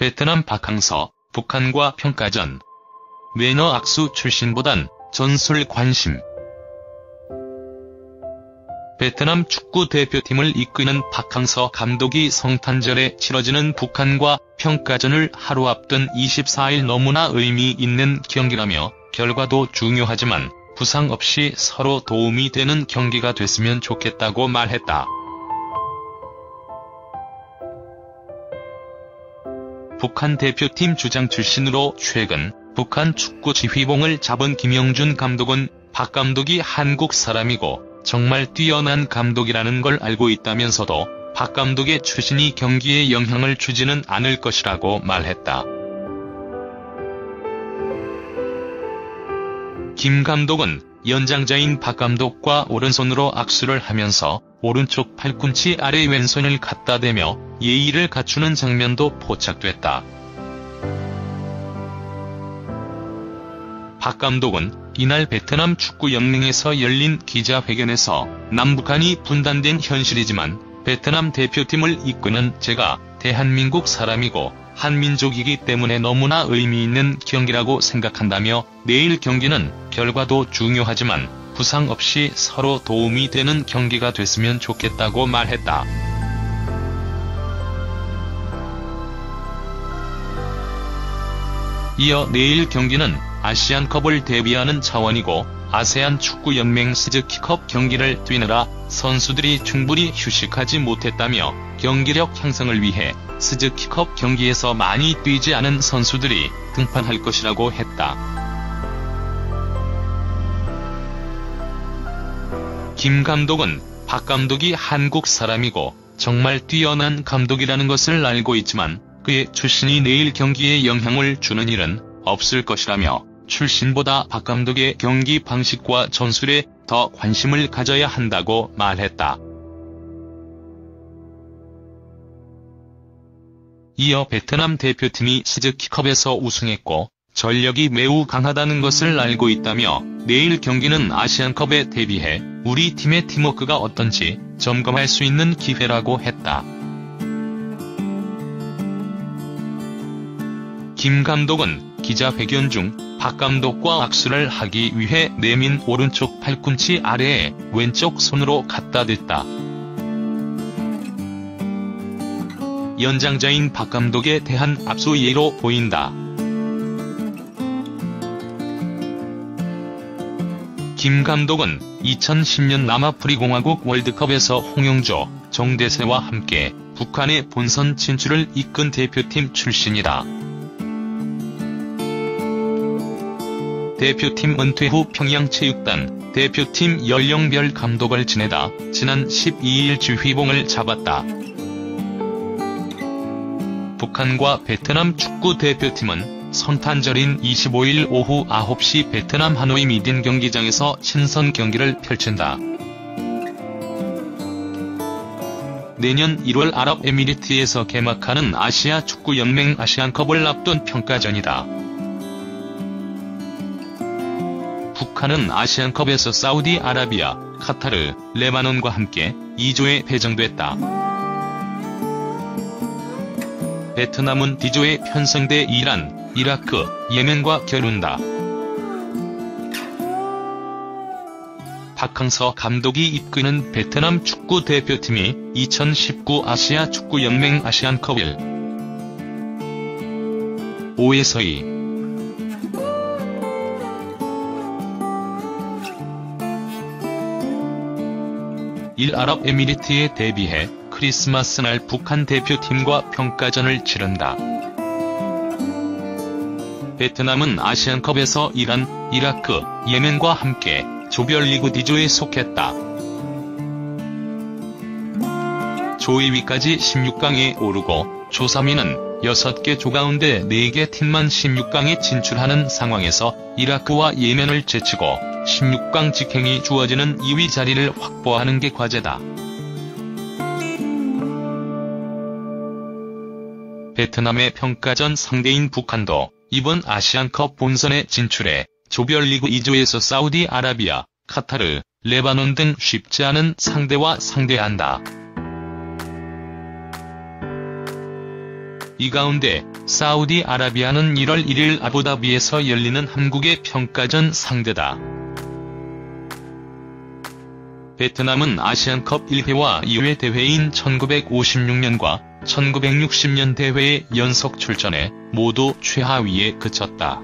베트남 박항서, 북한과 평가전. 매너 악수 출신보단 전술 관심. 베트남 축구 대표팀을 이끄는 박항서 감독이 성탄절에 치러지는 북한과 평가전을 하루 앞둔 24일 너무나 의미 있는 경기라며 결과도 중요하지만 부상 없이 서로 도움이 되는 경기가 됐으면 좋겠다고 말했다. 북한 대표팀 주장 출신으로 최근 북한 축구 지휘봉을 잡은 김영준 감독은 박 감독이 한국 사람이고 정말 뛰어난 감독이라는 걸 알고 있다면서도 박 감독의 출신이 경기에 영향을 주지는 않을 것이라고 말했다. 김 감독은 연장자인 박 감독과 오른손으로 악수를 하면서 오른쪽 팔꿈치 아래 왼손을 갖다 대며 예의를 갖추는 장면도 포착됐다. 박 감독은 이날 베트남 축구 연맹에서 열린 기자회견에서 남북한이 분단된 현실이지만 베트남 대표팀을 이끄는 제가 대한민국 사람이고 한민족이기 때문에 너무나 의미 있는 경기라고 생각한다며 내일 경기는 결과도 중요하지만 부상 없이 서로 도움이 되는 경기가 됐으면 좋겠다고 말했다. 이어 내일 경기는 아시안컵을 대비하는 차원이고 아세안 축구연맹 스즈키컵 경기를 뛰느라 선수들이 충분히 휴식하지 못했다며 경기력 향상을 위해 스즈키컵 경기에서 많이 뛰지 않은 선수들이 등판할 것이라고 했다. 김 감독은 박 감독이 한국 사람이고 정말 뛰어난 감독이라는 것을 알고 있지만 그의 출신이 내일 경기에 영향을 주는 일은 없을 것이라며 출신보다 박 감독의 경기 방식과 전술에 더 관심을 가져야 한다고 말했다. 이어 베트남 대표팀이 스즈키컵에서 우승했고 전력이 매우 강하다는 것을 알고 있다며 내일 경기는 아시안컵에 대비해 우리 팀의 팀워크가 어떤지 점검할 수 있는 기회라고 했다. 김 감독은 기자회견 중 박 감독과 악수를 하기 위해 내민 오른쪽 팔꿈치 아래에 왼쪽 손으로 갖다 댔다. 연장자인 박 감독에 대한 압수 예로 보인다. 김 감독은 2010년 남아프리공화국 월드컵에서 홍영조, 정대세와 함께 북한의 본선 진출을 이끈 대표팀 출신이다. 대표팀 은퇴 후 평양체육단 대표팀 연령별 감독을 지내다 지난 12일 주휘봉을 잡았다. 북한과 베트남 축구 대표팀은 선탄절인 25일 오후 9시 베트남 하노이 미딘 경기장에서 신선 경기를 펼친다. 내년 1월 아랍에미리트에서 개막하는 아시아 축구연맹 아시안컵을 앞둔 평가전이다. 북한은 아시안컵에서 사우디아라비아, 카타르, 레바논과 함께 2조에 배정됐다. 베트남은 D조에 편성돼 이란, 이라크, 예멘과 겨룬다. 박항서 감독이 이끄는 베트남 축구 대표팀이 2019 아시아 축구 연맹 아시안컵 1, 5에서 2, 1 아랍에미리트에 대비해 크리스마스 날 북한 대표팀과 평가전을 치른다. 베트남은 아시안컵에서 이란, 이라크, 예멘과 함께 조별리그 D조에 속했다. 조 2위까지 16강에 오르고 조 3위는 6개 조 가운데 4개 팀만 16강에 진출하는 상황에서 이라크와 예멘을 제치고 16강 직행이 주어지는 2위 자리를 확보하는 게 과제다. 베트남의 평가전 상대인 북한도 이번 아시안컵 본선에 진출해 조별리그 2조에서 사우디아라비아, 카타르, 레바논 등 쉽지 않은 상대와 상대한다. 이 가운데 사우디아라비아는 1월 1일 아부다비에서 열리는 한국의 평가전 상대다. 베트남은 아시안컵 1회와 2회 대회인 1956년과 1960년 대회에 연속 출전해 모두 최하위에 그쳤다.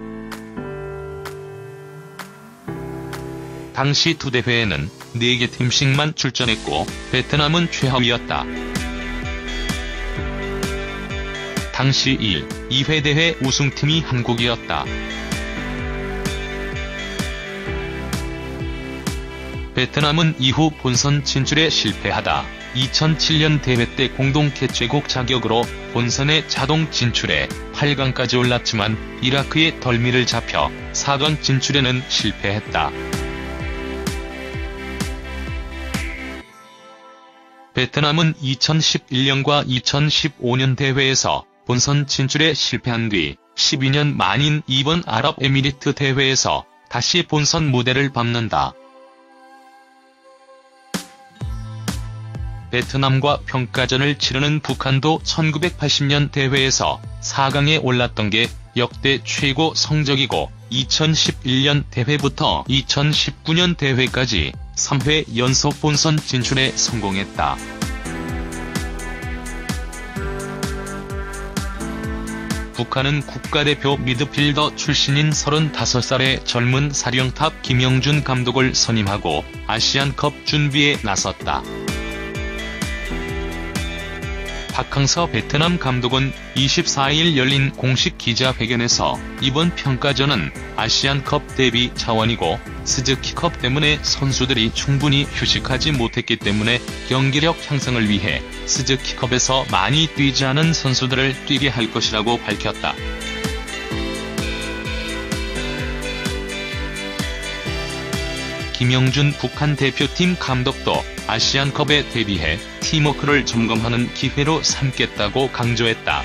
당시 두 대회에는 4개 팀씩만 출전했고 베트남은 최하위였다. 당시 1, 2회 대회 우승팀이 한국이었다. 베트남은 이후 본선 진출에 실패하다 2007년 대회 때 공동 개최국 자격으로 본선에 자동 진출해 8강까지 올랐지만 이라크의 덜미를 잡혀 4강 진출에는 실패했다. 베트남은 2011년과 2015년 대회에서 본선 진출에 실패한 뒤 12년 만인 이번 아랍에미리트 대회에서 다시 본선 무대를 밟는다. 베트남과 평가전을 치르는 북한도 1980년 대회에서 4강에 올랐던 게 역대 최고 성적이고 2011년 대회부터 2019년 대회까지 3회 연속 본선 진출에 성공했다. 북한은 국가대표 미드필더 출신인 35살의 젊은 사령탑 김영준 감독을 선임하고 아시안컵 준비에 나섰다. 박항서 베트남 감독은 24일 열린 공식 기자회견에서 이번 평가전은 아시안컵 대비 차원이고 스즈키컵 때문에 선수들이 충분히 휴식하지 못했기 때문에 경기력 향상을 위해 스즈키컵에서 많이 뛰지 않은 선수들을 뛰게 할 것이라고 밝혔다. 김영준 북한 대표팀 감독도 아시안컵에 대비해 팀워크를 점검하는 기회로 삼겠다고 강조했다.